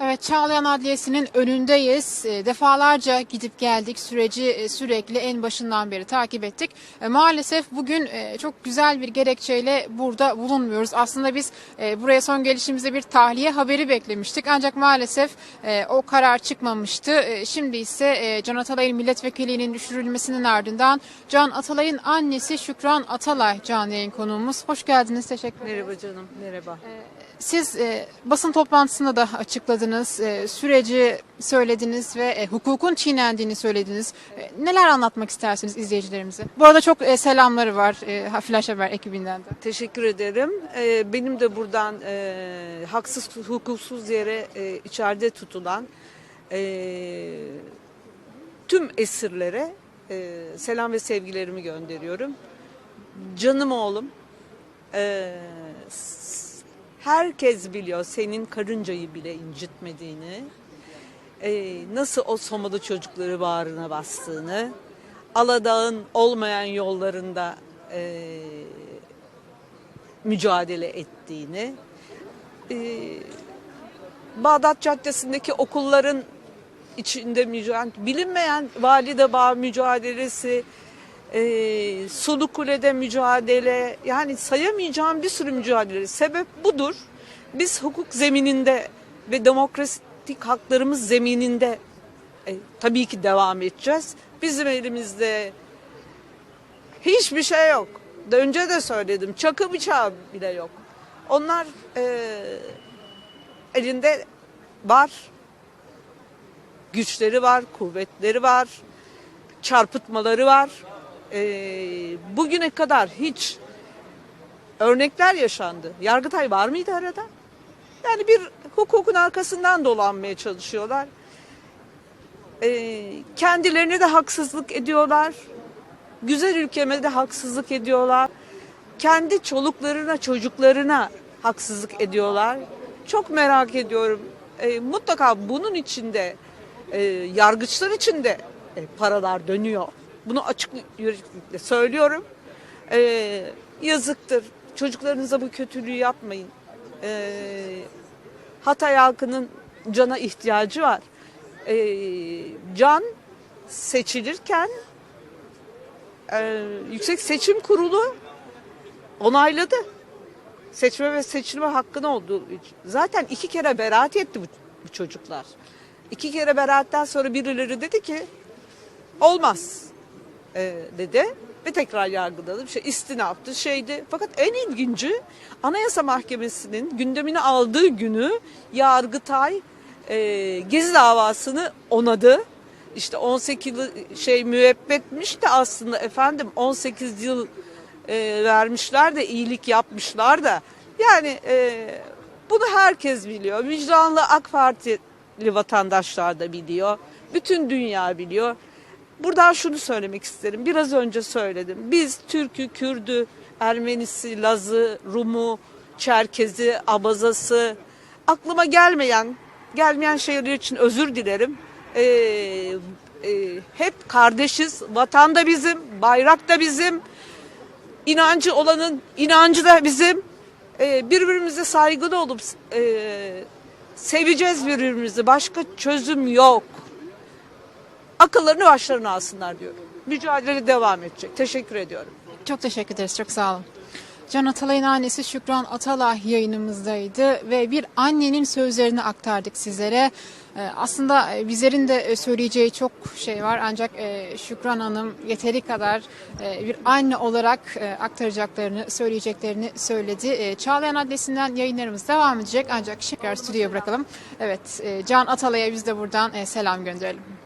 Evet Çağlayan Adliyesi'nin önündeyiz. E, Defalarca gidip geldik. Süreci e, sürekli en başından beri takip ettik. E, Maalesef bugün çok güzel bir gerekçeyle burada bulunmuyoruz. Aslında biz buraya son gelişimizde bir tahliye haberi beklemiştik. Ancak maalesef o karar çıkmamıştı. Şimdi ise Can Atalay'ın milletvekilliğinin düşürülmesinin ardından Can Atalay'ın annesi Şükran Atalay canlı yayın konuğumuz. Hoş geldiniz. Teşekkür ederim. Merhaba canım, merhaba. Siz basın toplantısında da açıkladınız, e, süreci söylediniz ve e, hukukun çiğnendiğini söylediniz. E, neler anlatmak istersiniz izleyicilerimize? Bu arada çok selamları var e, Flash Haber ekibinden de. Teşekkür ederim. Benim de buradan haksız, hukuksuz yere içeride tutulan tüm esirlere selam ve sevgilerimi gönderiyorum. Canım oğlum, e, herkes biliyor senin karıncayı bile incitmediğini, e, nasıl o somalı çocukları bağrına bastığını, Aladağ'ın olmayan yollarında e, mücadele ettiğini, e, Bağdat Caddesi'ndeki okulların içinde mücadele, bilinmeyen Valide Bağ mücadelesi, e, Sulu Kule'de mücadele, yani sayamayacağım bir sürü mücadele. Sebep budur. Biz hukuk zemininde ve demokratik haklarımız zemininde e, tabii ki devam edeceğiz. Bizim elimizde hiçbir şey yok. Önce de söyledim. Çakı bıçağı bile yok. Onlar e, elinde var. Güçleri var, kuvvetleri var, çarpıtmaları var. E, bugüne kadar hiç örnekler yaşandı. Yargıtay var mıydı arada? Yani bir hukukun arkasından dolanmaya çalışıyorlar. E, kendilerine de haksızlık ediyorlar. Güzel ülkeme de haksızlık ediyorlar. Kendi çoluklarına, çocuklarına haksızlık ediyorlar. Çok merak ediyorum. E, mutlaka bunun içinde, e, yargıçlar içinde e, paralar dönüyor. Bunu açık yüreklilikle söylüyorum. E, yazıktır. Çocuklarınıza bu kötülüğü yapmayın. E, Hatay halkının cana ihtiyacı var. E, can seçilirken e, Yüksek Seçim Kurulu onayladı. Seçme ve seçilme hakkını olduğu için. Zaten iki kere beraat etti bu, bu çocuklar. İki kere beraatten sonra birileri dedi ki olmaz e, dedi ve tekrar yargıladı. Şey istinaftı şeydi. Fakat en ilginci Anayasa Mahkemesi'nin gündemine aldığı günü Yargıtay e, Gezi davasını onadı. İşte 18 yıl şey müebbetmiş de aslında efendim 18 yıl e, vermişler de iyilik yapmışlar da. Yani e, bunu herkes biliyor. Vicdanlı AK Partili vatandaşlar da biliyor. Bütün dünya biliyor. Buradan şunu söylemek isterim. Biraz önce söyledim. Biz Türk'ü, Kürd'ü, Ermenisi, Laz'ı, Rum'u, Çerkez'i, Abazası aklıma gelmeyen gelmeyen şeyler için özür dilerim. Ee, e, hep kardeşiz. Vatan da bizim, bayrak da bizim. İnancı olanın inancı da bizim. Ee, birbirimize saygılı olup e, seveceğiz birbirimizi. Başka çözüm yok akıllarını başlarına alsınlar diyorum. Mücadele devam edecek. Teşekkür ediyorum. Çok teşekkür ederiz, çok sağ olun. Can Atalay'ın annesi Şükran Atalay yayınımızdaydı ve bir annenin sözlerini aktardık sizlere. Ee, Aslında e, bizlerin de e, söyleyeceği çok şey var ancak e, Şükran Hanım yeteri kadar bir anne olarak aktaracaklarını, söyleyeceklerini söyledi. Çağlayan adresinden yayınlarımız devam edecek ancak şimdi stüdyoya bırakalım. Evet, Can Atalay'a biz de buradan selam gönderelim.